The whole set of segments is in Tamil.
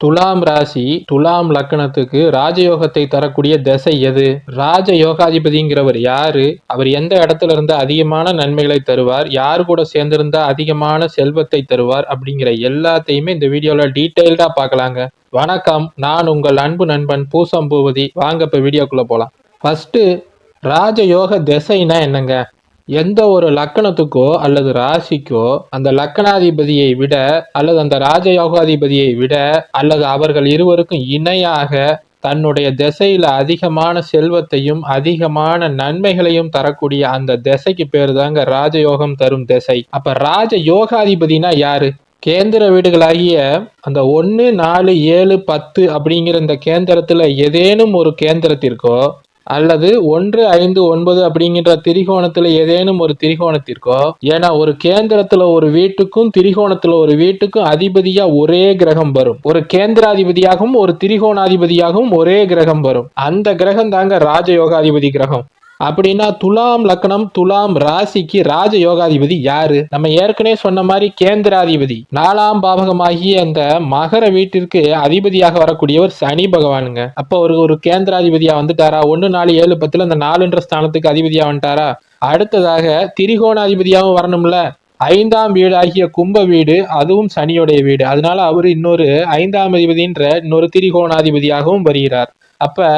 துலாம் ராசி துலாம் லக்னத்துக்கு ராஜயோகத்தை தரக்கூடிய திசை எது? ராஜ யோகாதிபதிங்கிறவர் யாரு? அவர் எந்த இடத்துல இருந்து அதிகமான நன்மைகளை தருவார்? யார் கூட சேர்ந்திருந்தா அதிகமான செல்வத்தை தருவார்? அப்படிங்கிற எல்லாத்தையுமே இந்த வீடியோல டீட்டெயில்டா பார்க்கலாங்க. வணக்கம். நான் உங்கள் அன்பு நண்பன் பூசம்பூவதி. வாங்க இப்ப வீடியோக்குள்ள போலாம். ஃபர்ஸ்ட் ராஜயோக திசைனா என்னங்க? எந்த ஒரு லக்கணத்துக்கோ அல்லது ராசிக்கோ அந்த லக்கணாதிபதியை விட அல்லது அந்த ராஜயோகாதிபதியை விட அல்லது அவர்கள் இருவருக்கும் இணையாக தன்னுடைய திசையில அதிகமான செல்வத்தையும் அதிகமான நன்மைகளையும் தரக்கூடிய அந்த திசைக்கு பேர் தாங்க ராஜயோகம் தரும் திசை. அப்ப ராஜ யோகாதிபதினா யாரு? கேந்திர வீடுகளாகிய அந்த ஒன்று நாலு ஏழு பத்து அப்படிங்கிற இந்த கேந்திரத்துல ஏதேனும் ஒரு கேந்திரத்திற்கோ அல்லது ஒன்று ஐந்து ஒன்பது அப்படிங்கிற திரிகோணத்துல ஏதேனும் ஒரு திரிகோணத்திற்கோ ஏன்னா ஒரு கேந்திரத்துல ஒரு வீட்டுக்கும் திரிகோணத்துல ஒரு வீட்டுக்கும் அதிபதியா ஒரே கிரகம் வரும். ஒரு கேந்திராதிபதியாகவும் ஒரு திரிகோணாதிபதியாகவும் ஒரே கிரகம் வரும். அந்த கிரகம் தாங்க ராஜயோகாதிபதி கிரகம். அப்படின்னா துலாம் லக்னம் துலாம் ராசிக்கு ராஜ யோகாதிபதி யாரு? நம்ம ஏற்கனவே சொன்ன மாதிரி கேந்திராதிபதி. நாலாம் பாவகமாகி அந்த மகர வீட்டிற்கு அதிபதியாக வரக்கூடியவர் சனி பகவானுங்க. அப்போ ஒரு ஒரு கேந்திராதிபதியா வந்துட்டாரா? ஒன்னு நாலு ஏழு பத்துல அந்த நாலுன்ற ஸ்தானத்துக்கு அதிபதியா வந்துட்டாரா? அடுத்ததாக திரிகோணாதிபதியாகவும் வரணும்ல. ஐந்தாம் வீடு ஆகிய கும்ப வீடு அதுவும் சனியோடைய வீடு. அதனால அவர் இன்னொரு ஐந்தாம் அதிபதின்ற இன்னொரு திரிகோணாதிபதியாகவும் வருகிறார். அப்ப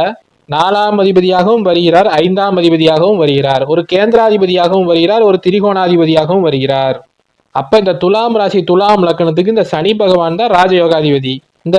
நாலாம் அதிபதியாகவும் வருகிறார் ஐந்தாம் அதிபதியாகவும் வருகிறார். ஒரு கேந்திராதிபதியாகவும் வருகிறார் ஒரு திரிகோணாதிபதியாகவும் வருகிறார். அப்ப இந்த துலாம் ராசி துலாம் லக்கணத்துக்கு இந்த சனி பகவான் தான் ராஜயோகாதிபதி. இந்த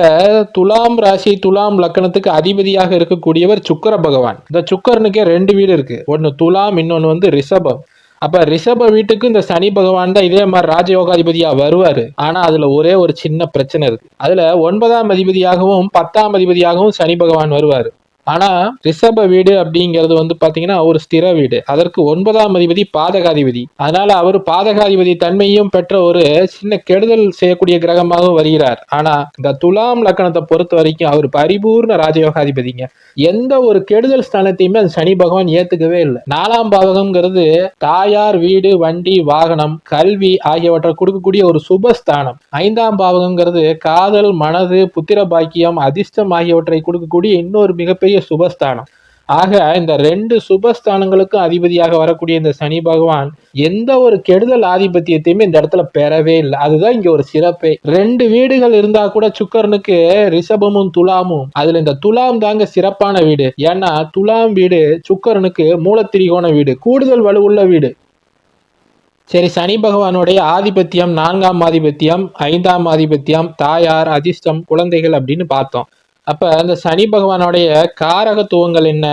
துலாம் ராசி துலாம் லக்கணத்துக்கு அதிபதியாக இருக்கக்கூடியவர் சுக்கர பகவான். இந்த சுக்கரனுக்கே ரெண்டு வீடு இருக்கு. ஒன்னு துலாம் இன்னொன்னு வந்து ரிஷபம். அப்ப ரிஷப வீட்டுக்கு இந்த சனி பகவான் தான் இதே மாதிரி ராஜயோகாதிபதியா வருவாரு. ஆனா அதுல ஒரே ஒரு சின்ன பிரச்சனை இருக்கு. அதுல ஒன்பதாம் அதிபதியாகவும் பத்தாம் அதிபதியாகவும் சனி பகவான் வருவாரு. ஆனா ரிஷப வீடு அப்படிங்கிறது வந்து பார்த்தீங்கன்னா ஒரு ஸ்திர வீடு. அதற்கு ஒன்பதாம் அதிபதி பாதகாதிபதி. அதனால அவர் பாதகாதிபதி தன்மையும் பெற்ற ஒரு சின்ன கெடுதல் செய்யக்கூடிய கிரகமாகவும் வருகிறார். ஆனா இந்த துலாம் லக்கணத்தை பொறுத்த வரைக்கும் அவர் பரிபூர்ண ராஜயோகாதிபதிங்க. எந்த ஒரு கெடுதல் ஸ்தானத்தையுமே அந்த சனி பகவான் ஏத்துக்கவே இல்லை. நாலாம் பாவகம்ங்கிறது தாயார் வீடு வண்டி வாகனம் கல்வி ஆகியவற்றை கொடுக்கக்கூடிய ஒரு சுபஸ்தானம். ஐந்தாம் பாவகம்ங்கிறது காதல் மனது புத்திர பாக்கியம் அதிர்ஷ்டம் ஆகியவற்றை கொடுக்கக்கூடிய இன்னொரு மிகப்பெரிய சுபஸ்தானம். ஆக இந்த ரெண்டு சுபஸ்தானங்களுக்கும் அதிபதியாக வரக்கூடிய இந்த சனி பகவான் எந்த ஒரு கெடுதல் ஆதிபத்தியத்தையுமே இந்த இடத்துல பெறவே இல்லை. அதுதான் இங்க ஒரு சிறப்பே. ரெண்டு வீடுகள் இருந்தா கூட சுக்கரனுக்கு ரிஷபமும் துலாமும். அதுல இந்த துலாம் தாங்க சிறப்பான வீடு. ஏன்னா துலாம் வீடு சுக்கரனுக்கு மூலத்திரிகோண வீடு கூடுதல் வலுவுள்ள வீடு. சரி சனி பகவானுடைய ஆதிபத்தியம் நான்காம் ஆதிபத்தியம் ஐந்தாம் ஆதிபத்தியம் தாயார் அதிர்ஷ்டம் குழந்தைகள் அப்படின்னு பார்த்தோம். அப்ப அந்த சனி பகவானுடைய காரகத்துவங்கள் என்ன?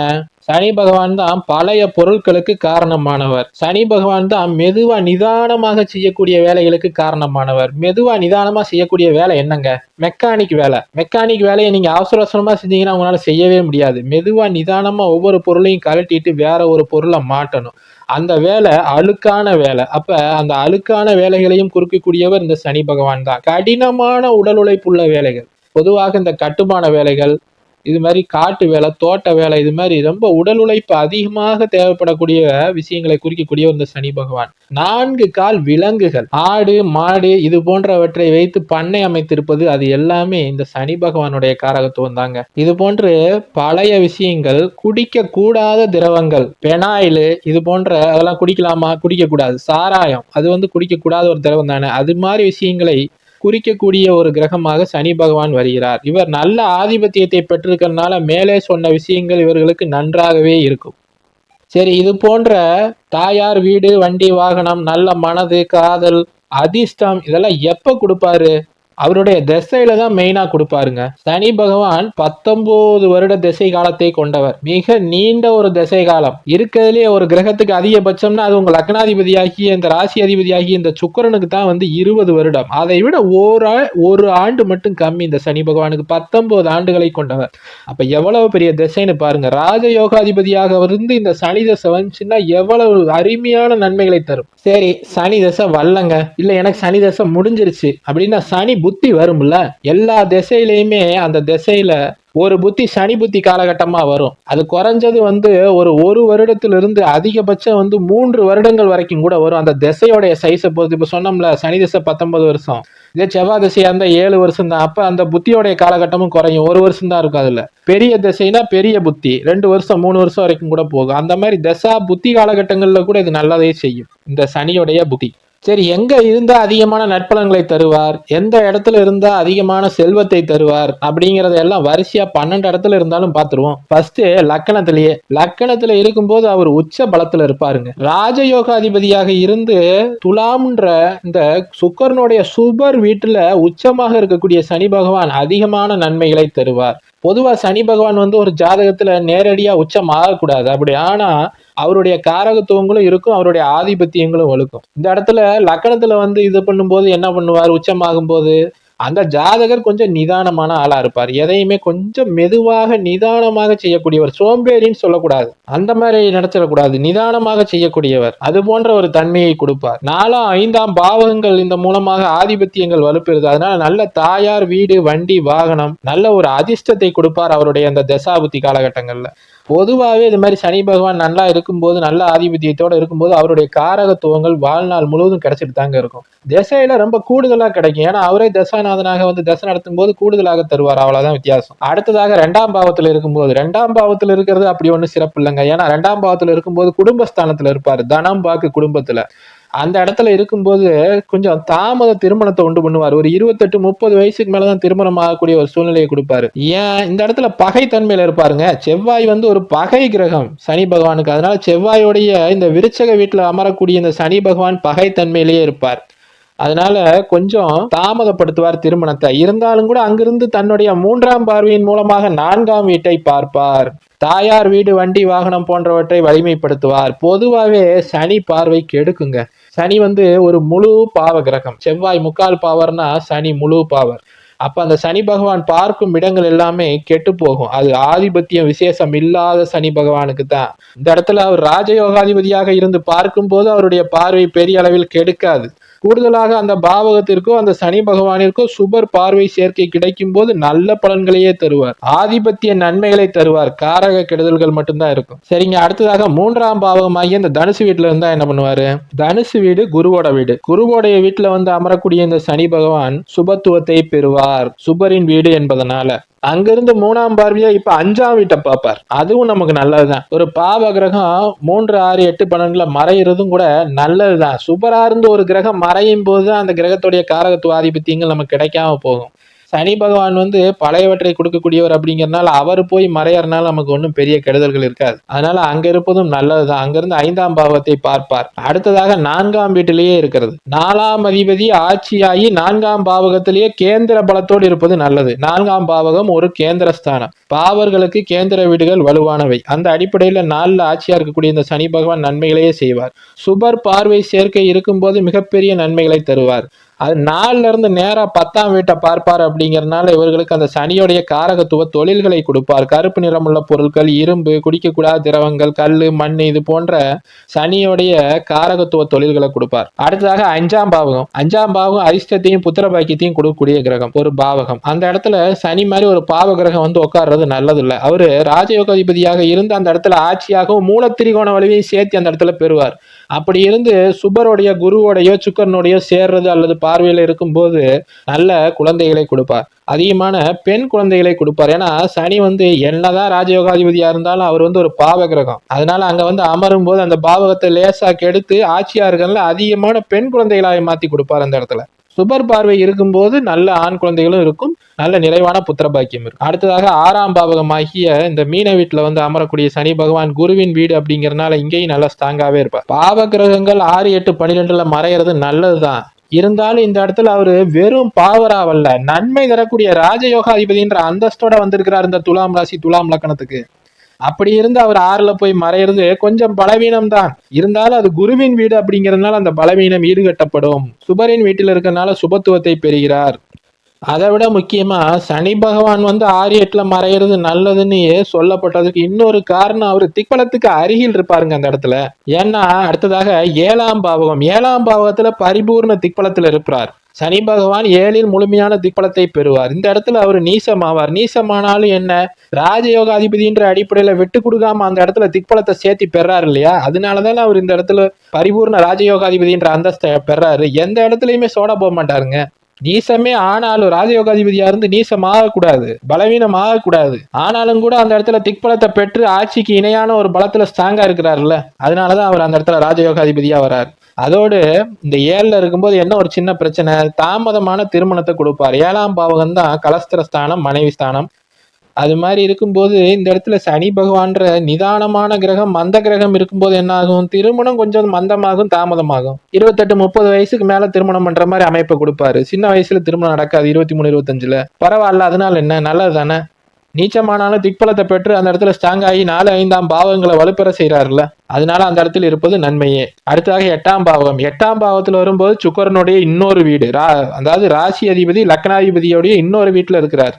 சனி பகவான் தான் பழைய பொருட்களுக்கு காரணமானவர். சனி பகவான் தான் மெதுவா நிதானமாக செய்யக்கூடிய வேலைகளுக்கு காரணமானவர். மெதுவா நிதானமா செய்யக்கூடிய வேலை என்னங்க? மெக்கானிக் வேலை. மெக்கானிக் வேலையை நீங்க அவசர அவசரமா செஞ்சீங்கன்னா உங்களால செய்யவே முடியாது. மெதுவா நிதானமா ஒவ்வொரு பொருளையும் கழட்டிட்டு வேற ஒரு பொருளை மாட்டணும். அந்த வேலை அழுக்கான வேலை. அப்ப அந்த அழுக்கான வேலைகளையும் குறுக்கக்கூடியவர் இந்த சனி பகவான் தான். கடினமான உடல் உழைப்புள்ள வேலைகள். பொதுவாக இந்த கட்டுமான வேலைகள் இது மாதிரி காட்டு வேலை தோட்ட வேலை இது மாதிரி ரொம்ப உடல் உழைப்பு அதிகமாக தேவைப்படக்கூடிய விஷயங்களை குறிக்கக்கூடிய இந்த சனி பகவான். நான்கு கால் விலங்குகள் ஆடு மாடு இது போன்றவற்றை வைத்து பண்ணை அமைத்திருப்பது அது எல்லாமே இந்த சனி பகவானுடைய காரகத்துவம் தாங்க. இது போன்று பழைய விஷயங்கள் குடிக்க கூடாத திரவங்கள் பெனாயில் இது போன்ற அதெல்லாம் குடிக்கலாமா? குடிக்க கூடாது சாராயம் அது வந்து குடிக்க கூடாத ஒரு திரவம் தானே. அது மாதிரி விஷயங்களை குறிக்கக்கூடிய ஒரு கிரகமாக சனி பகவான் வருகிறார். இவர் நல்ல ஆதிபத்தியத்தை பெற்றிருக்கிறதுனால மேலே சொன்ன விஷயங்கள் இவர்களுக்கு நன்றாகவே இருக்கும். சரி இது போன்ற தாயார் வீடு வண்டி வாகனம் நல்ல மனது காதல் அதிர்ஷ்டம் இதெல்லாம் எப்ப கொடுப்பாரு? அவருடைய திசையில தான் மெயினா கொடுப்பாருங்க. சனி பகவான் பத்தொன்பது வருட திசை காலத்தை கொண்டவர். மிக நீண்ட ஒரு திசை காலம். இருக்கிறதுலேயே ஒரு கிரகத்துக்கு அதிகபட்சம்னா அது உங்க லக்னாதிபதியாகி இந்த ராசி அதிபதியாகி இந்த சுக்கரனுக்கு தான் வந்து இருபது வருடம். அதை விட ஒரு ஒரு ஆண்டு மட்டும் கம்மி இந்த சனி பகவானுக்கு. பத்தொன்பது ஆண்டுகளை கொண்டவர். அப்ப எவ்வளவு பெரிய திசைன்னு பாருங்க. ராஜ யோகாதிபதியாக இருந்து இந்த சனி தசை வந்துச்சுன்னா எவ்வளவு அருமையான நன்மைகளை தரும். சரி சனி தசை வல்லங்க இல்ல எனக்கு சனி தசை முடிஞ்சிருச்சு. அப்படின்னா சனி புத்தி வரும்ல? எல்லா திசையிலையுமே அந்த திசையில ஒரு புத்தி சனி புத்தி காலகட்டமா வரும். அது குறைஞ்சது வந்து ஒரு ஒரு வருடத்திலிருந்து அதிகபட்சம் வந்து மூன்று வருடங்கள் வரைக்கும் கூட வரும். அந்த திசையோடைய சைஸை பொறுத்து. இப்போ சொன்னோம்ல சனி திசை பத்தொன்பது வருஷம். இதே செவ்வாய் திசையா இருந்தா ஏழு வருஷம் தான். அப்போ அந்த புத்தியோடைய காலகட்டமும் குறையும். ஒரு வருஷம் தான் இருக்கும் அதுல. பெரிய திசைனா பெரிய புத்தி. ரெண்டு வருஷம் மூணு வருஷம் வரைக்கும் கூட போகும். அந்த மாதிரி திசா புத்தி காலகட்டங்கள்ல கூட இது நல்லதே செய்யும். இந்த சனியோடைய புத்தி. சரி எங்க இருந்தா அதிகமான நற்பலன்களை தருவார்? எந்த இடத்துல இருந்தா அதிகமான செல்வத்தை தருவார்? அப்படிங்கறத எல்லாம் வரிசையா பன்னெண்டு இடத்துல இருந்தாலும் பார்த்துருவோம். ஃபர்ஸ்ட் லக்கணத்திலேயே. லக்கணத்துல இருக்கும்போது அவர் உச்ச பலத்துல இருப்பாருங்க. ராஜயோகாதிபதியாக இருந்து துலாம்ன்ற இந்த சுக்கரனுடைய சுபர் வீட்டுல உச்சமாக இருக்கக்கூடிய சனி பகவான் அதிகமான நன்மைகளை தருவார். பொதுவா சனி பகவான் வந்து ஒரு ஜாதகத்துல நேரடியா உச்சம் ஆகக்கூடாது. அப்படி ஆனா அவருடைய காரகத்துவங்களும் இருக்கும் அவருடைய ஆதிபத்தியங்களும் வலுக்கும் இந்த இடத்துல லக்கணத்துல வந்து இது பண்ணும்போது என்ன பண்ணுவார்? உச்சமாகும் போது அந்த ஜாதகர் கொஞ்சம் நிதானமான ஆளா இருப்பார். எதையுமே கொஞ்சம் மெதுவாக நிதானமாக செய்யக்கூடியவர் சோம்பேறின்னு சொல்லக்கூடாது. அந்த மாதிரி நடத்திடக்கூடாது நிதானமாக செய்யக்கூடியவர். அது போன்ற ஒரு தன்மையை கொடுப்பார். நாலாம் ஐந்தாம் பாவகங்கள் இந்த மூலமாக ஆதிபத்தியங்கள் வலுப்பெறுது. அதனால நல்ல தாயார் வீடு வண்டி வாகனம் நல்ல ஒரு அதிர்ஷ்டத்தை கொடுப்பார் அவருடைய அந்த தசாபுத்தி காலகட்டங்கள்ல. பொதுவாகவே இது மாதிரி சனி பகவான் நல்லா இருக்கும்போது நல்ல ஆதிபத்தியத்தோட இருக்கும்போது அவருடைய காரகத்துவங்கள் வாழ்நாள் முழுவதும் கிடைச்சிட்டு தாங்க இருக்கும். திசையில ரொம்ப கூடுதலாக கிடைக்கும். ஏன்னா அவரே தசாநாதனாக வந்து தசை நடத்தும் போது கூடுதலாக தருவார். அவ்வளவுதான் வித்தியாசம். அடுத்ததாக ரெண்டாம் பாவத்தில் இருக்கும்போது ரெண்டாம் பாவத்தில் இருக்கிறது அப்படி ஒன்றும் சிறப்பு இல்லைங்க. ஏன்னா ரெண்டாம் பாவத்தில் இருக்கும்போது குடும்பஸ்தானத்தில் இருப்பார். தனம் பாக்கு குடும்பத்தில். அந்த இடத்துல இருக்கும்போது கொஞ்சம் தாமத திருமணத்தை உண்டு பண்ணுவார். ஒரு இருபத்தெட்டு முப்பது வயசுக்கு மேலதான் திருமணம் ஆகக்கூடிய ஒரு சூழ்நிலையை கொடுப்பாரு. ஏன்? இந்த இடத்துல பகை தன்மையில இருப்பாருங்க. செவ்வாய் வந்து ஒரு பகை கிரகம் சனி பகவானுக்கு. அதனால செவ்வாயோடைய இந்த விருச்சக வீட்டுல அமரக்கூடிய இந்த சனி பகவான் பகை தன்மையிலேயே இருப்பார். அதனால கொஞ்சம் தாமதப்படுத்துவார் திருமணத்தை. இருந்தாலும் கூட அங்கிருந்து தன்னுடைய மூன்றாம் பார்வையின் மூலமாக நான்காம் வீட்டை பார்ப்பார். தாயார் வீடு வண்டி வாகனம் போன்றவற்றை வலிமைப்படுத்துவார். பொதுவாகவே சனி பார்வை கெடுக்குங்க. சனி வந்து ஒரு முழு பாவ கிரகம். செவ்வாய் முக்கால் பாவர்னா சனி முழு பாவர். அப்போ அந்த சனி பகவான் பார்க்கும் இடங்கள் எல்லாமே கெட்டு போகும். அது ஆதிபத்தியம் விசேஷம் இல்லாத சனி பகவானுக்கு தான். இந்த இடத்துல அவர் ராஜயோகாதிபதியாக இருந்து பார்க்கும்போது அவருடைய பார்வை பெரிய அளவில் கெடுக்காது. கூடுதலாக அந்த பாவகத்திற்கோ அந்த சனி பகவானிற்கோ சுபர் பார்வை சேர்க்கை கிடைக்கும் போது நல்ல பலன்களையே தருவார். ஆதிபத்திய நன்மைகளை தருவார். காரக கெடுதல்கள் மட்டும்தான் இருக்கும். சரிங்க அடுத்ததாக மூன்றாம் பாவகமாகி இந்த தனுசு வீட்டுல இருந்தா என்ன பண்ணுவாரு? தனுசு வீடு குருவோட வீடு. குருவோடைய வீட்டுல வந்து அமரக்கூடிய இந்த சனி பகவான் சுபத்துவத்தை பெறுவார். சுபரின் வீடு என்பதனால. அங்கிருந்து மூணாம் பார்வையா இப்ப அஞ்சாம் வீட்டை பார்ப்பார். அதுவும் நமக்கு நல்லதுதான். ஒரு பாவ கிரகம் மூன்று ஆறு எட்டு பன்னெண்டுல மறையிறதும் கூட நல்லதுதான். சூப்பரா இருந்து ஒரு கிரகம் மறையும் போது அந்த கிரகத்துடைய காரகத்துவ ஆதிபத்தியங்கள் நமக்கு கிடைக்காம போகும். சனி பகவான் வந்து பழையவற்றை கொடுக்கக்கூடியவர் அப்படிங்கிறனால அவர் போய் மறையறனால நமக்கு ஒன்றும் பெரிய கெடுதல்கள் இருக்காது. அதனால அங்க இருப்பதும் நல்லதுதான். அங்கிருந்து ஐந்தாம் பாவத்தை பார்ப்பார். அடுத்ததாக நான்காம் வீட்டிலேயே இருக்கிறது. நாலாம் அதிபதி ஆட்சியாகி நான்காம் பாவகத்திலேயே கேந்திர பலத்தோடு இருப்பது நல்லது. நான்காம் பாவகம் ஒரு கேந்திர ஸ்தானம் பாவர்களுக்கு கேந்திர வீடுகள் வலுவானவை. அந்த அடிப்படையில் நாளில் ஆட்சியா இருக்கக்கூடிய இந்த சனி பகவான் நன்மைகளையே செய்வார். சுபர் பார்வை சேர்க்கை இருக்கும்போது மிகப்பெரிய நன்மைகளை தருவார். அது நாலுல இருந்து நேராக பத்தாம் வீட்டை பார்ப்பார் அப்படிங்கிறதுனால இவர்களுக்கு அந்த சனியுடைய காரகத்துவ தொழில்களை கொடுப்பார். கருப்பு நிறமுள்ள பொருட்கள் இரும்பு குடிக்கக்கூடாத திரவங்கள் கல் மண் இது போன்ற சனியுடைய காரகத்துவ தொழில்களை கொடுப்பார். அடுத்ததாக அஞ்சாம் பாவகம். அஞ்சாம் பாவகம் அரிஷ்டத்தையும் புத்திர பாக்கியத்தையும் கொடுக்கக்கூடிய கிரகம் ஒரு பாவகம். அந்த இடத்துல சனி மாதிரி ஒரு பாவ கிரகம் வந்து உட்கார்றது நல்லது இல்லை அவரு ராஜயோகாதிபதியாக இருந்து அந்த இடத்துல ஆட்சியாகவும் மூல திரிகோண வலிவையும் சேர்த்து அந்த இடத்துல பெறுவார். அப்படி இருந்து சுபருடைய குருவோடையோ சுக்கரனுடையோ சேர்றது அல்லது பார்வையில் இருக்கும்போது நல்ல குழந்தைகளை கொடுப்பார். அதிகமான பெண் குழந்தைகளை கொடுப்பார். ஏன்னா சனி வந்து என்னதான் ராஜயோகாதிபதியா இருந்தாலும் அவர் வந்து ஒரு பாவ கிரகம். அதனால அங்க வந்து அமரும் போது அந்த பாவகத்தை லேசா கெடுத்து ஆட்சியார்கள்ல அதிகமான பெண் குழந்தைகளாக மாத்தி கொடுப்பார் அந்த இடத்துல. சுபர் பார்வை இருக்கும்போது நல்ல ஆண் குழந்தைகளும் இருக்கும். நல்ல நிறைவான புத்திர பாக்கியம் இருக்கும். அடுத்ததாக ஆறாம் பாவகமாகிய இந்த மீன வீட்டில் வந்து அமரக்கூடிய சனி பகவான் குருவின் வீடு அப்படிங்கிறனால இங்கேயும் நல்லா ஸ்ட்ராங்காகவே இருப்பார். பாவ கிரகங்கள் ஆறு எட்டு பன்னிரெண்டுல மறையிறது நல்லதுதான். இருந்தாலும் இந்த இடத்துல அவரு வெறும் பாவராவல்ல நன்மை தரக்கூடிய ராஜயோகாதிபதின்ற அந்தஸ்தோட வந்திருக்கிறார் இந்த துலாம் ராசி துலாம் லக்கணத்துக்கு. அப்படி இருந்து அவர் ஆறுல போய் மறையிறது கொஞ்சம் பலவீனம் தான் இருந்தாலும் அது குருவின் வீடு அப்படிங்கிறதுனால அந்த பலவீனம் ஈடுகட்டப்படும். சுபரின் வீட்டில் இருக்கிறதுனால சுபத்துவத்தை பெறுகிறார். அதை விட முக்கியமா சனி பகவான் வந்து ஆறு எட்டுல மறையிறது நல்லதுன்னு சொல்லப்பட்டதுக்கு இன்னொரு காரணம் அவர் திக்பலத்துக்கு அருகில் இருப்பாருங்க அந்த இடத்துல. ஏன்னா அடுத்ததாக ஏழாம் பாவகம். ஏழாம் பாவகத்துல பரிபூர்ண திக்பலத்துல இருப்பார். சனி பகவான் ஏழில் முழுமையான திக்பலத்தை பெறுவார். இந்த இடத்துல அவர் நீசமாவார். நீசமானாலும் என்ன? ராஜயோகாதிபதின்ற அடிப்படையில விட்டு கொடுக்காம அந்த இடத்துல திக்பலத்தை சேர்த்து பெறாரு இல்லையா? அதனாலதான் அவர் இந்த இடத்துல பரிபூர்ண ராஜயோகாதிபதின்ற அந்தஸ்தை பெறாரு. எந்த இடத்துலயுமே சோட போக மாட்டாருங்க. நீசமே ஆனாலும் ராஜயோகாதிபதியா இருந்து நீசம் ஆகக்கூடாது பலவீனம் ஆகக்கூடாது ஆனாலும் கூட அந்த இடத்துல திக்பலத்தை பெற்று ஆட்சிக்கு இணையான ஒரு பலத்துல ஸ்ட்ராங்கா இருக்கிறாருல்ல அதனாலதான் அவர் அந்த இடத்துல ராஜயோகாதிபதியா வர்றார் அதோடு இந்த ஏழில் இருக்கும்போது என்ன ஒரு சின்ன பிரச்சனை? தாமதமான திருமணத்தை கொடுப்பார். ஏழாம் பாவகம் தான் கலஸ்திர ஸ்தானம் மனைவி ஸ்தானம் அது மாதிரி இருக்கும்போது இந்த இடத்துல சனி பகவான்ற நிதானமான கிரகம் மந்த கிரகம் இருக்கும்போது என்ன ஆகும் திருமணம் கொஞ்சம் மந்தமாகும் தாமதமாகும். இருபத்தெட்டு முப்பது வயசுக்கு மேல திருமணம் பண்ற மாதிரி அமைப்பை கொடுப்பாரு. சின்ன வயசுல திருமணம் நடக்காது இருபத்தி மூணு இருபத்தஞ்சுல. பரவாயில்ல அதனால என்ன? நல்லது தானே. நீச்சமானாலும் திக்பலத்தை பெற்று அந்த இடத்துல ஸ்ட்ராங் ஆகி நாலு ஐந்தாம் பாவங்களை வலுப்பெற செய்கிறார்ல அதனால அந்த இடத்துல இருப்பது நன்மையே. அடுத்ததாக எட்டாம் பாவம். எட்டாம் பாவத்தில் வரும்போது சுக்கரனுடைய இன்னொரு வீடு. ரா அதாவது ராசி அதிபதி லக்னாதிபதியோடைய இன்னொரு வீட்டில் இருக்கிறார்.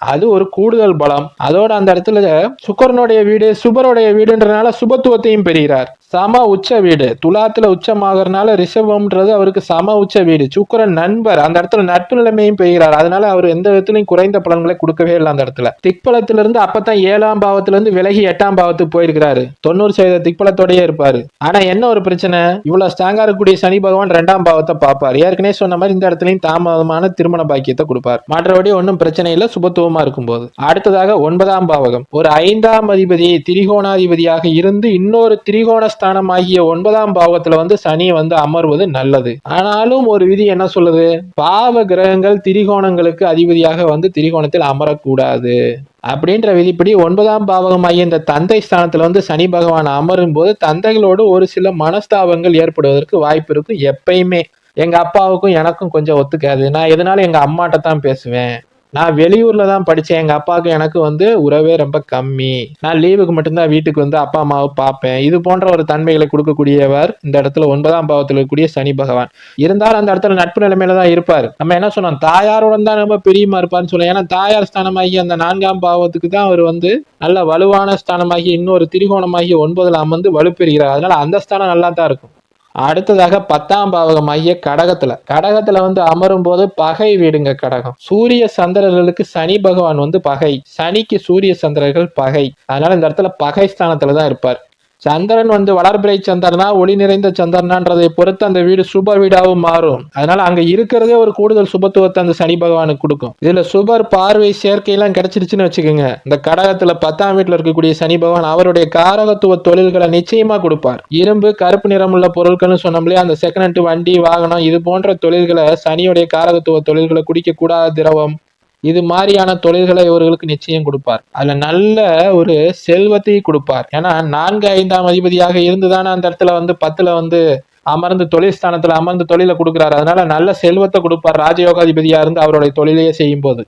அது ஒரு கூடுதல் பலம். அதோட அந்த இடத்துல சுக்கரனுடைய வீடு சுபருடைய வீடுன்றனால சுபத்துவத்தையும் பெறுகிறார். சம உச்ச வீடு. துலாத்துல உச்சமாகறனால ரிஷபம்ன்றது அவருக்கு சம உச்ச வீடு. சுக்கரன் நண்பர். அந்த இடத்துல நட்பு நிலைமையும் பெறுகிறார். அதனால அவர் எந்த விதத்திலையும் குறைந்த பலன்களை கொடுக்கவே இல்லை அந்த இடத்துல. திக்பலத்துல இருந்து அப்பதான் ஏழாம் பாவத்துல இருந்து விலகி எட்டாம் பாவத்துக்கு போயிருக்கிறாரு. தொண்ணூறு சதவீத திக்பலத்தோடயே இருப்பாரு. ஆனா என்ன ஒரு பிரச்சனை? இவ்வளவு ஸ்ட்ராங்கா இருக்கக்கூடிய சனி பகவான் ரெண்டாம் பாவத்தை பார்ப்பார். ஏற்கனவே சொன்ன மாதிரி இந்த இடத்துலயும் தாமதமான திருமண பாக்கியத்தை கொடுப்பார். மற்றபடி ஒன்றும் பிரச்சனை இல்லை. சுபத்துவம் இருக்கும்போது. அடுத்ததாக ஒன்பதாம் பாவகம். ஒரு ஐந்தாம் அதிபதி திரிகோணாதிபதியாக இருந்து இன்னொரு திரிகோண ஸ்தானமாகிய ஒன்பதாம் பாவத்துல வந்து சனி வந்து அமர்வது நல்லது. ஆனாலும் ஒரு விதி என்ன சொல்லுது? பாவ கிரகங்கள் திரிகோணங்களுக்கு அதிபதியாக வந்து திரிகோணத்தில் அமரக்கூடாது. அப்படின்ற விதிப்படி ஒன்பதாம் பாவகமாகிய இந்த தந்தை ஸ்தானத்துல வந்து சனி பகவான் அமரும் போது தந்தைகளோடு ஒரு சில மனஸ்தாபங்கள் ஏற்படுவதற்கு வாய்ப்பு இருக்கும் எப்பயுமே. எங்க அப்பாவுக்கும் எனக்கும் கொஞ்சம் ஒத்துக்காது. நான் எதனால எங்க அம்மாட்ட தான் பேசுவேன்? நான் வெளியூர்ல தான் படிச்சேன். எங்க அப்பாவுக்கு எனக்கு வந்து உறவே ரொம்ப கம்மி. நான் லீவுக்கு மட்டும்தான் வீட்டுக்கு வந்து அப்பா அம்மாவை பார்ப்பேன். இது போன்ற ஒரு தன்மைகளை கொடுக்கக்கூடியவர் இந்த இடத்துல ஒன்பதாம் பாவத்தில் இருக்கக்கூடிய சனி பகவான். இருந்தாலும் அந்த இடத்துல நட்பு நிலைமையில தான் இருப்பார். நம்ம என்ன சொன்னோம்? தாயாருடன் தான் ரொம்ப பிரியமா இருப்பார்னு சொல்லுவோம். ஏன்னா தாயார் ஸ்தானமாகி அந்த நான்காம் பாவத்துக்கு தான் அவர் வந்து நல்ல வலுவான ஸ்தானமாகி இன்னொரு திரிகோணமாகி ஒன்பதுல அமர்ந்து வலுப்பெறுகிறார். அதனால அந்த ஸ்தானம் நல்லா தான் இருக்கும். அடுத்ததாக பத்தாம் பாவகம் மைய கடகத்துல. கடகத்துல வந்து அமரும் போது பகை வீடுங்க கடகம். சூரிய சந்திரர்களுக்கு சனி பகவான் வந்து பகை. சனிக்கு சூரிய சந்திரர்கள் பகை. அதனால இந்த இடத்துல பகை ஸ்தானத்துல தான் இருப்பார். சந்திரன் வந்து வளர்பிறை சந்திரனா ஒளி நிறைந்த சந்திரனான்றதை பொறுத்து அந்த வீடு சுப வீடாகவும் மாறும். அதனால அங்க இருக்கிறதே ஒரு கூடுதல் சுபத்துவத்தை அந்த சனி பகவானுக்கு கொடுக்கும். இதுல சுபர் பார்வை சேர்க்கை எல்லாம் கிடைச்சிருச்சுன்னு வச்சுக்கோங்க. இந்த கடகத்துல பத்தாம் வீட்டுல இருக்கக்கூடிய சனி பகவான் அவருடைய காரகத்துவ தொழில்களை நிச்சயமா கொடுப்பார். இரும்பு கருப்பு நிறமுள்ள பொருட்கள்னு சொன்னோம்லே அந்த செகண்ட் ஹேண்ட் வண்டி வாகனம் இது போன்ற தொழில்களை சனியுடைய காரகத்துவ தொழில்களை குடிக்க கூடாத திரவம் இது மாதிரியான தொழில்களை இவர்களுக்கு நிச்சயம் கொடுப்பார். அதுல நல்ல ஒரு செல்வத்தை கொடுப்பார். ஏன்னா நான்கு ஐந்தாம் அதிபதியாக இருந்துதானே அந்த இடத்துல வந்து பத்துல வந்து அமர்ந்து தொழில் ஸ்தானத்துல அமர்ந்து தொழிலை கொடுக்குறாரு. அதனால நல்ல செல்வத்தை கொடுப்பார் ராஜயோகாதிபதியா இருந்து அவருடைய தொழிலையே செய்யும் போது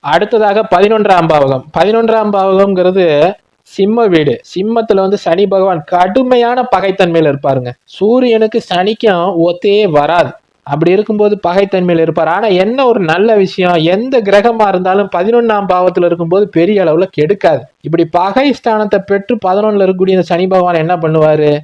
அடுத்ததாக பதினொன்றாம் பாவகம். பதினொன்றாம் பாவகம்ங்கிறது சிம்ம வீடு. சிம்மத்துல வந்து சனி பகவான் கடுமையான பகைத்தன்மையில இருப்பாருங்க. சூரியனுக்கு சனிக்கும் ஒத்தே வராது. அப்படி இருக்கும்போது பகைத்தன்மையில் இருப்பார். ஆனால் என்ன ஒரு நல்ல விஷயம்? எந்த கிரகமாக இருந்தாலும் பதினொன்றாம் பாவத்தில் இருக்கும்போது பெரிய அளவில் கெடுக்காது. இப்படி பகை ஸ்தானத்தை பெற்று பதினொன்றில் இருக்கக்கூடிய இந்த சனி பகவான் என்ன பண்ணுவார்?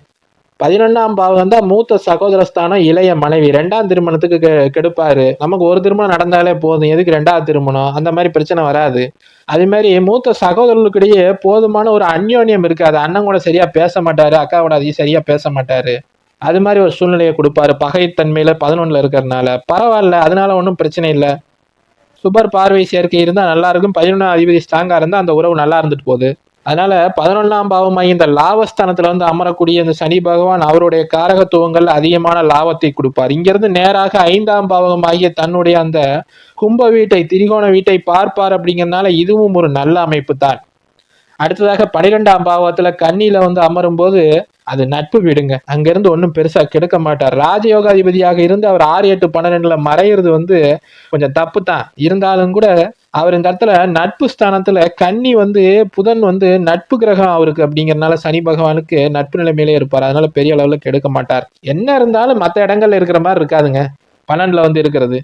பதினொன்றாம் பாவம் தான் மூத்த சகோதர ஸ்தானம் இளைய மனைவி. ரெண்டாம் திருமணத்துக்கு கெ- கெடுப்பாரு. நமக்கு ஒரு திருமணம் நடந்தாலே போதும். எதுக்கு ரெண்டாவது திருமணம்? அந்த மாதிரி பிரச்சனை வராது. அதே மாதிரி மூத்த சகோதரர்களுக்கிடையே போதுமான ஒரு அந்யோன்யம் இருக்காது. அண்ணன் கூட சரியா பேச மாட்டாரு அக்கா கூட அதிகம் சரியா பேச மாட்டாரு. அது மாதிரி ஒரு சூழ்நிலையை கொடுப்பாரு. பகைத்தன்மையில் பதினொன்றில் இருக்கிறதுனால. பரவாயில்ல அதனால ஒன்றும் பிரச்சனை இல்லை. சுபர் பார்வை சேர்க்கை இருந்தால் நல்லா இருக்கும். பதினொன்றாம் அதிபதி ஸ்ட்ராங்காக இருந்தால் அந்த உறவு நல்லா இருந்துட்டு போகுது. அதனால பதினொன்றாம் பாவமாகி இந்த லாபஸ்தானத்தில் வந்து அமரக்கூடிய இந்த சனி பகவான் அவருடைய காரகத்துவங்கள் அதிகமான லாபத்தை கொடுப்பார். இங்கிருந்து நேராக ஐந்தாம் பாவமாகிய தன்னுடைய அந்த கும்ப வீட்டை திரிகோண வீட்டை பார்ப்பார் அப்படிங்கிறதுனால இதுவும் ஒரு நல்ல அமைப்பு தான். அடுத்ததாக பனிரெண்டாம் பாவத்துல கன்னியில வந்து அமரும் போது அது நட்பு விடுங்க. அங்கிருந்து ஒன்றும் பெருசா கெடுக்க மாட்டார். ராஜயோகாதிபதியாக இருந்து அவர் ஆறு எட்டு பன்னிரெண்டுல மறையிறது வந்து கொஞ்சம் தப்பு தான். இருந்தாலும் கூட அவர் இந்த இடத்துல நட்பு ஸ்தானத்துல கன்னி வந்து புதன் வந்து நட்பு கிரகம் அவருக்கு அப்படிங்கறனால சனி பகவானுக்கு நட்பு நிலைமையிலே இருப்பார். அதனால பெரிய அளவுல கெடுக்க மாட்டார். என்ன இருந்தாலும் மற்ற இடங்கள்ல இருக்கிற மாதிரி இருக்காதுங்க. பன்னெண்டுல வந்து இருக்கிறது.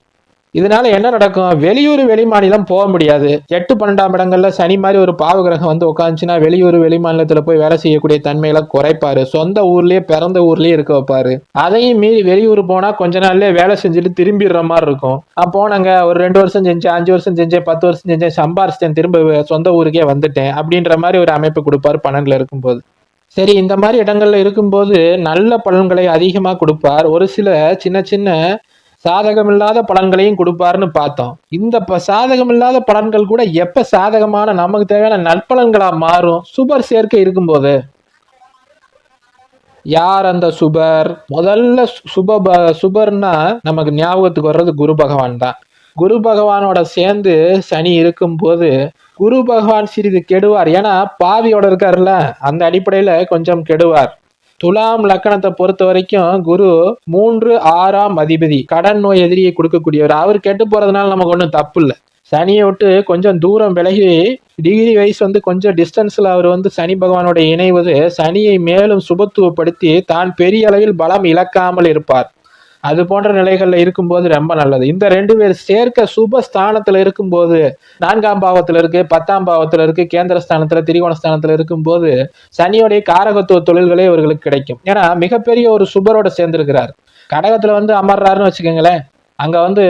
இதனால என்ன நடக்கும்? வெளியூர் வெளிமாநிலம் போக முடியாது. எட்டு பன்னெண்டாம் இடங்கள்ல சனி மாதிரி ஒரு பாவ கிரகம் வந்து உட்காந்துச்சுன்னா வெளியூர் வெளிமாநிலத்துல போய் வேலை செய்யக்கூடிய தன்மையில குறைப்பாரு. சொந்த ஊர்லயே பிறந்த ஊர்லயே இருக்க வைப்பாரு. அதையும் மீறி வெளியூர் போனா கொஞ்ச நாள்லயே வேலை செஞ்சுட்டு திரும்பிடுற மாதிரி இருக்கும். போனாங்க ஒரு ரெண்டு வருஷம் செஞ்சேன் அஞ்சு வருஷம் செஞ்சேன் பத்து வருஷம் செஞ்சேன் சம்பாரிச்சிட்டேன் திரும்ப சொந்த ஊருக்கே வந்துட்டேன் அப்படின்ற மாதிரி ஒரு அமைப்பு கொடுப்பாரு பன்னெண்டுல இருக்கும்போது. சரி இந்த மாதிரி இடங்கள்ல இருக்கும்போது நல்ல பலன்களை அதிகமாக கொடுப்பார். ஒரு சில சின்ன சின்ன சாதகமில்லாத பலன்களையும் கொடுப்பாருன்னு பார்த்தோம். இந்த ப- சாதகமில்லாத பலன்கள் கூட எப்ப சாதகமான நமக்கு தேவையான நற்பலன்களா மாறும்? சுபர் சேர்க்கை இருக்கும்போது. யார் அந்த சுபர்? முதல்ல சு- சுப ப- சுபர்னா நமக்கு ஞாபகத்துக்கு வர்றது குரு பகவான் தான். குரு பகவானோட சேர்ந்து சனி இருக்கும்போது குரு பகவான் சிறிது கெடுவார். ஏன்னா பாவியோட இருக்காருல்ல அந்த அடிப்படையில கொஞ்சம் கெடுவார். துலாம் லக்கணத்தை பொறுத்த வரைக்கும் குரு மூன்று ஆறாம் அதிபதி கடன் நோய் எதிரியை கொடுக்கக்கூடியவர். அவர் கெட்டு போறதுனால நமக்கு ஒன்றும் தப்பு இல்லை. சனியை விட்டு கொஞ்சம் தூரம் விலகி டிகிரி வைஸ் வந்து கொஞ்சம் டிஸ்டன்ஸில் அவர் வந்து சனி பகவானோட இணைவது சனியை மேலும் சுபத்துவப்படுத்தி தான் பெரிய அளவில் பலம் இழக்காமல் இருப்பார். அது போன்ற நிலைகளில் இருக்கும்போது ரொம்ப நல்லது. இந்த ரெண்டு பேர் சேர்க்க சுப ஸ்தானத்துல இருக்கும்போது நான்காம் பாவத்தில் இருக்கு பத்தாம் பாவத்தில் இருக்கு கேந்திர ஸ்தானத்தில் திரிகோண ஸ்தானத்தில் இருக்கும்போது சனியோடைய காரகத்துவ தொழில்களே இவர்களுக்கு கிடைக்கும். ஏன்னா மிகப்பெரிய ஒரு சுபரோட சேர்ந்திருக்கிறார். கடகத்தில் வந்து அமர்றாருன்னு வச்சுக்கோங்களேன். அங்கே வந்து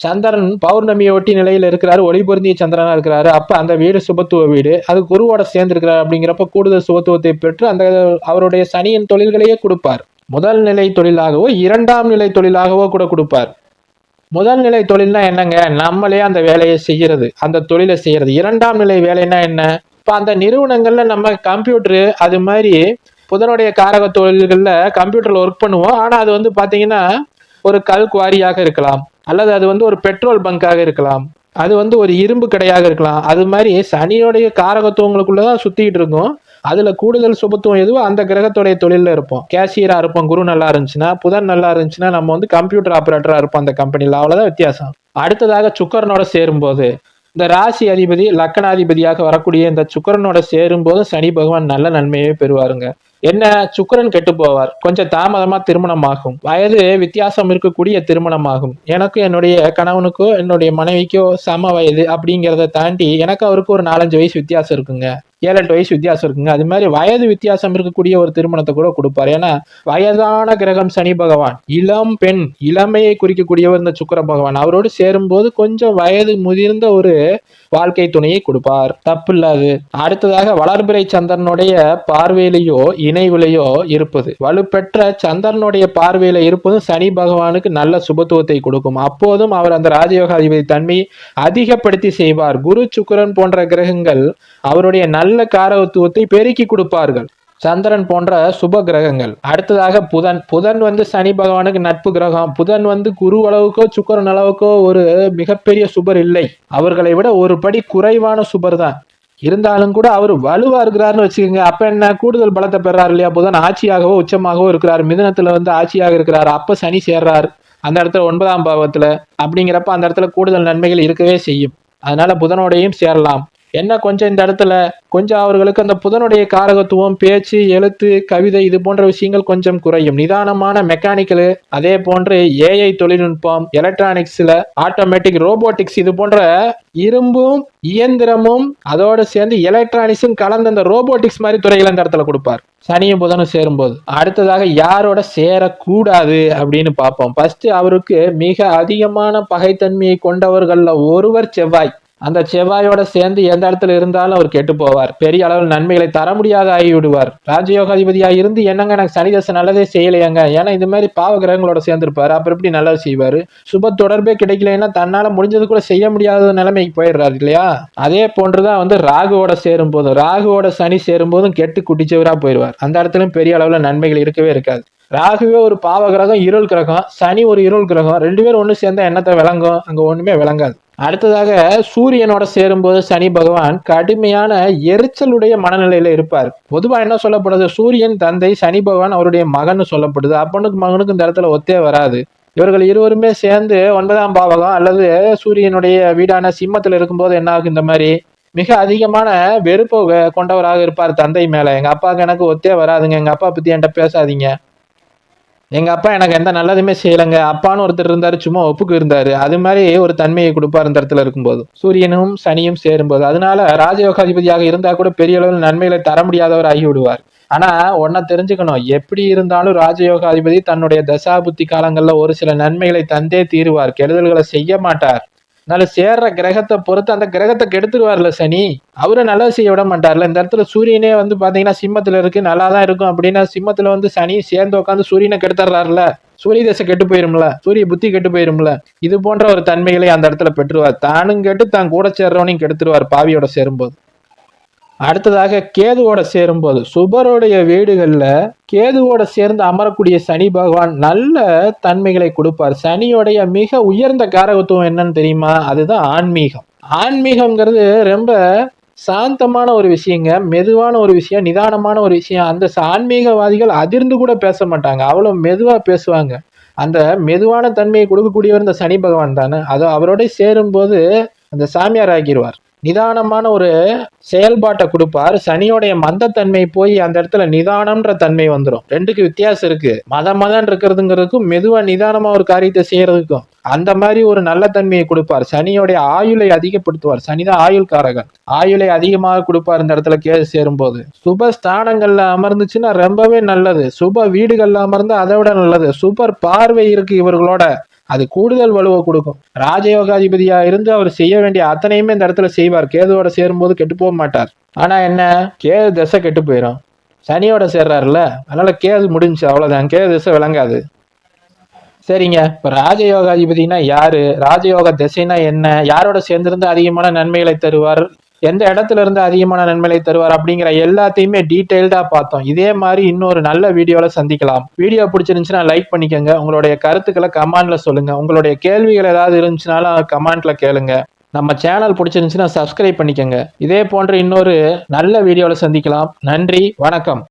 சந்திரன் பௌர்ணமியை ஒட்டி நிலையில் இருக்கிறாரு. ஒளி பொருந்திய சந்திரனா இருக்கிறாரு. அப்போ அந்த வீடு சுபத்துவ வீடு. அது குருவோட சேர்ந்திருக்கிறார் அப்படிங்கிறப்ப கூடுதல் சுபத்துவத்தை பெற்று அந்த அவருடைய சனியின் தொழில்களையே கொடுப்பார். முதல் நிலை தொழிலாகவோ இரண்டாம் நிலை தொழிலாகவோ கூட கொடுப்பார். முதல் நிலை தொழில்னா என்னங்க? நம்மளே அந்த வேலையை செய்கிறது அந்த தொழிலை செய்கிறது இரண்டாம் நிலை வேலைன்னா என்ன? இப்போ அந்த நிறுவனங்களில் நம்ம கம்ப்யூட்டரு அது மாதிரி புதனுடைய காரக தொழில்களில் கம்ப்யூட்டரில் ஒர்க் பண்ணுவோம். ஆனால் அது வந்து பார்த்தீங்கன்னா ஒரு கல் குவாரியாக இருக்கலாம். அல்லது அது வந்து ஒரு பெட்ரோல் பங்காக இருக்கலாம். அது வந்து ஒரு இரும்பு கடையாக இருக்கலாம். அது மாதிரி சனியோடைய காரகத்துவங்களுக்குள்ளே தான் சுற்றிக்கிட்டு இருக்கும். அதுல கூடுதல் சுபத்துவம் எதுவோ அந்த கிரகத்துடைய தொழிலில் இருப்போம். கேஷியரா இருப்போம் குரு நல்லா இருந்துச்சுன்னா புதன் நல்லா இருந்துச்சுன்னா நம்ம வந்து கம்ப்யூட்டர் ஆபரேட்டரா இருப்போம் அந்த கம்பெனில அவ்வளவுதான் வித்தியாசம். அடுத்ததாக சுக்கரனோட சேரும்போது இந்த ராசி அதிபதி லக்கணாதிபதியாக வரக்கூடிய இந்த சுக்கரனோட சேரும்போது சனி பகவான் நல்ல நன்மையை பெறுவாருங்க. என்ன? சுக்கிரன் கெட்டு போவார். கொஞ்சம் தாமதமா திருமணம் ஆகும் வயது வித்தியாசம் இருக்கக்கூடிய திருமணம் ஆகும் எனக்கு என்னுடைய கணவனுக்கோ என்னுடைய மனைவிக்கோ சம வயது அப்படிங்கிறத தாண்டி எனக்கு அவருக்கு ஒரு நாலஞ்சு வயசு வித்தியாசம் இருக்குங்க. ஏழு எட்டு வயசு வித்தியாசம் இருக்குங்க. அது மாதிரி வயது வித்தியாசம் இருக்கக்கூடிய ஒரு திருமணத்தை கூட கொடுப்பார். ஏன்னா வயதான கிரகம் சனி பகவான் இளம் பெண் இளமையை குறிக்கக்கூடியவர் இந்த சுக்கிர பகவான். அவரோடு சேரும்போது கொஞ்சம் வயது முதிர்ந்த ஒரு வாழ்க்கை துணையை கொடுப்பார். தப்பு இல்லாது அடுத்ததாக வளர்பிறை சந்திரனுடைய பார்வையிலேயோ இணைவிலையோ இருப்பது. வலுப்பெற்ற சந்திரனுடைய பார்வையில இருப்பதும் சனி பகவானுக்கு நல்ல சுபத்துவத்தை கொடுக்கும். அப்போதும் அவர் அந்த ராஜயோகாதிபதி தன்மையை அதிகப்படுத்தி செய்வார். குரு சுக்கிரன் போன்ற கிரகங்கள் அவருடைய நல்ல காரகத்துவத்தை பெருக்கி கொடுப்பார்கள். சந்திரன் போன்ற சுப கிரகங்கள். அடுத்ததாக புதன். புதன் வந்து சனி பகவானுக்கு நட்பு கிரகம். புதன் வந்து குரு அளவுக்கோ சுக்கரன் அளவுக்கோ ஒரு மிகப்பெரிய சுபர் இல்லை. அவர்களை விட ஒரு படி குறைவான சுபர் தான். இருந்தாலும் கூட அவர் வலுவா இருக்கிறாருன்னு வச்சுக்கோங்க. அப்ப என்ன? கூடுதல் பலத்தை பெறாரு இல்லையா? புதன் ஆட்சியாகவோ உச்சமாகவோ இருக்கிறார். மிதனத்துல வந்து ஆட்சியாக இருக்கிறார். அப்ப சனி சேர்றார். அந்த இடத்துல ஒன்பதாம் பாவத்துல அப்படிங்கிறப்ப அந்த இடத்துல கூடுதல் நன்மைகள் இருக்கவே செய்யும். அதனால புதனோடையும் சேரலாம். என்ன கொஞ்சம் இந்த இடத்துல? கொஞ்சம் அவர்களுக்கு அந்த புதனுடைய காரகத்துவம் பேச்சு எழுத்து கவிதை இது போன்ற விஷயங்கள் கொஞ்சம் குறையும். நிதானமான மெக்கானிக்கல் அதே போன்று ஏஐ தொழில்நுட்பம் எலக்ட்ரானிக்ஸ்ல ஆட்டோமேட்டிக் ரோபோட்டிக்ஸ் இது போன்ற இரும்பும் இயந்திரமும் அதோடு சேர்ந்து எலக்ட்ரானிக்ஸும் கலந்த அந்த ரோபோட்டிக்ஸ் மாதிரி துறைகள் அந்த இடத்துல கொடுப்பார். சனியும் புதனும் சேரும்போது. அடுத்ததாக யாரோட சேரக்கூடாது அப்படின்னு பார்ப்போம். ஃபர்ஸ்ட் அவருக்கு மிக அதிகமான பகைத்தன்மையை கொண்டவர்களில் ஒருவர் செவ்வாய். அந்த செவ்வாயோட சேர்ந்து எந்த இடத்துல இருந்தாலும் அவர் கெட்டு போவார். பெரிய அளவில் நன்மைகளை தர முடியாத ஆகிவிடுவார். ராஜயோகாதிபதியாக இருந்து என்னங்க எனக்கு சனி தசை நல்லதே செய்யலையாங்க? ஏன்னா இந்த மாதிரி பாவ கிரகங்களோட சேர்ந்துருப்பார். அப்புறம் எப்படி நல்லது செய்வார்? சுப தொடர்பே கிடைக்கலன்னா தன்னால் முடிஞ்சது கூட செய்ய முடியாத நிலைமைக்கு போயிடுறாரு இல்லையா? அதே போன்றுதான் வந்து ராகுவோட சேரும் போதும் ராகுவோட சனி சேரும் போதும் கெட்டு குட்டிச்சவராக போயிடுவார். அந்த இடத்துலையும் பெரிய அளவில் நன்மைகள் இருக்கவே இருக்காது. ராகுவே ஒரு பாவ கிரகம் இருள் கிரகம் சனி ஒரு இருள் கிரகம். ரெண்டு பேரும் ஒன்று சேர்ந்தா என்னத்தை விளங்கும்? அங்கே ஒன்றுமே விளங்காது. அடுத்ததாக சூரியனோட சேரும்போது சனி பகவான் கடுமையான எரிச்சலுடைய மனநிலையில இருப்பார். பொதுவா என்ன சொல்லப்படுது? சூரியன் தந்தை சனி பகவான் அவருடைய மகன் சொல்லப்படுது. அப்பனுக்கு மகனுக்கு இந்த இடத்துல ஒத்தே வராது. இவர்கள் இருவருமே சேர்ந்து ஒன்பதாம் பாவகம் அல்லது சூரியனுடைய வீடான சிம்மத்தில் இருக்கும்போது என்ன ஆகும்? இந்த மாதிரி மிக அதிகமான வெறுப்பு கொண்டவராக இருப்பார் தந்தை மேல. எங்க அப்பாவுக்கு எனக்கு ஒத்தே வராதுங்க. எங்க அப்பா பத்தி என்கிட்ட பேசாதீங்க. எங்கள் அப்பா எனக்கு எந்த நல்லதுமே செய்யலைங்க. அப்பான்னு ஒருத்தர் இருந்தார் சும்மா ஒப்புக்கு இருந்தார். அது மாதிரி ஒரு தன்மையை கொடுப்பார் இந்த இடத்துல இருக்கும்போது. சூரியனும் சனியும் சேரும்போது. அதனால ராஜயோகாதிபதியாக இருந்தால் கூட பெரிய அளவில் நன்மைகளை தர முடியாதவர் ஆகிவிடுவார் ஆனால் ஒன்றை தெரிஞ்சுக்கணும். எப்படி இருந்தாலும் ராஜயோகாதிபதி தன்னுடைய தசாபுத்தி காலங்களில் ஒரு சில நன்மைகளை தந்தே தீருவார். கெடுதல்களை செய்ய மாட்டார். அதனால சேர்ற கிரகத்தை பொறுத்து அந்த கிரகத்தை கெடுத்துருவார்ல சனி. அவரை நல்லா செய்ய விட மாட்டார்ல. இந்த இடத்துல சூரியனே வந்து பாத்தீங்கன்னா சிம்மத்துல இருக்கு நல்லா தான் இருக்கும் அப்படின்னா சிம்மத்துல வந்து சனி சேர்ந்து உட்காந்து சூரியனை கெடுத்துறாருல சூரிய தசை கெட்டு போயிரும்ல. சூரிய புத்தி கெட்டு போயிரும்ல. இது போன்ற ஒரு தன்மைகளை அந்த இடத்துல பெற்றுருவார். தானும் கெட்டு தான் கூட சேர்றவனையும் கெடுத்துருவார் பாவியோட சேரும்போது. அடுத்ததாக கேதுவோட சேரும்போது சுபருடைய வீடுகளில் கேதுவோட சேர்ந்து அமரக்கூடிய சனி பகவான் நல்ல தன்மைகளை கொடுப்பார். சனியோடைய மிக உயர்ந்த காரகத்துவம் என்னன்னு தெரியுமா? அதுதான் ஆன்மீகம். ஆன்மீகம்ங்கிறது ரொம்ப சாந்தமான ஒரு விஷயங்க மெதுவான ஒரு விஷயம் நிதானமான ஒரு விஷயம். அந்த ஆன்மீகவாதிகள் அதிர்ந்து கூட பேச மாட்டாங்க. அவ்வளோ மெதுவாக பேசுவாங்க. அந்த மெதுவான தன்மையை கொடுக்கக்கூடியவர் இந்த சனி பகவான் தானே. அது அவரோட சேரும்போது அந்த சாமியார் ஆக்கிடுவார் நிதானமான ஒரு செயல்பாட்டை கொடுப்பார். சனியோடைய மந்தத்தன்மை போய் அந்த இடத்துல நிதானம்ன்ற தன்மை வந்துடும் ரெண்டுக்கு வித்தியாசம் இருக்கு. மத மதம் இருக்கிறதுங்கிறதுக்கும் மெதுவா நிதானமா ஒரு காரியத்தை செய்யறதுக்கும் அந்த மாதிரி ஒரு நல்ல தன்மையை கொடுப்பார். சனியோடைய ஆயுளை அதிகப்படுத்துவார். சனிதான் ஆயுள் காரகன் ஆயுளை அதிகமாக கொடுப்பார் இந்த இடத்துல கேது சேரும்போது. சுப ஸ்தானங்கள்ல அமர்ந்துச்சுன்னா ரொம்பவே நல்லது. சுப வீடுகள்ல அமர்ந்து அதை விட நல்லது. சூப்பர் பார்வை இருக்கு இவர்களோட. அது கூடுதல் வலுவை கொடுக்கும். ராஜயோகாதிபதியா இருந்து அவர் செய்ய வேண்டிய அத்தனையுமே இந்த இடத்துல செய்வார். கேதுவோட சேரும்போது கெட்டு போக மாட்டார். ஆனா என்ன? கேது திசை கெட்டு போயிடும் சனியோட சேர்றாருல அதனால கேது முடிஞ்சு அவ்வளவுதான். கேது திசை விளங்காது. சரிங்க. இப்போ ராஜயோகாதிபதினா யாரு? ராஜயோக திசைனா என்ன? யாரோட சேர்ந்திருந்து அதிகமான நன்மைகளை தருவார்? எந்த இடத்துல இருந்து அதிகமான நன்மைகளை தருவார் அப்படிங்கிற எல்லாத்தையுமே டீட்டெயில்டா பார்த்தோம். இதே மாதிரி இன்னொரு நல்ல வீடியோல சந்திக்கலாம். வீடியோ பிடிச்சிருந்துச்சுன்னா லைக் பண்ணிக்கோங்க. உங்களுடைய கருத்துக்களை கமெண்ட்ல சொல்லுங்க. உங்களுடைய கேள்விகள் ஏதாவது இருந்துச்சுனாலும் கமெண்ட்ல கேளுங்க. நம்ம சேனல் பிடிச்சிருந்துச்சுன்னா சப்ஸ்கிரைப் பண்ணிக்கோங்க. இதே போன்ற இன்னொரு நல்ல வீடியோவில் சந்திக்கலாம். நன்றி. வணக்கம்.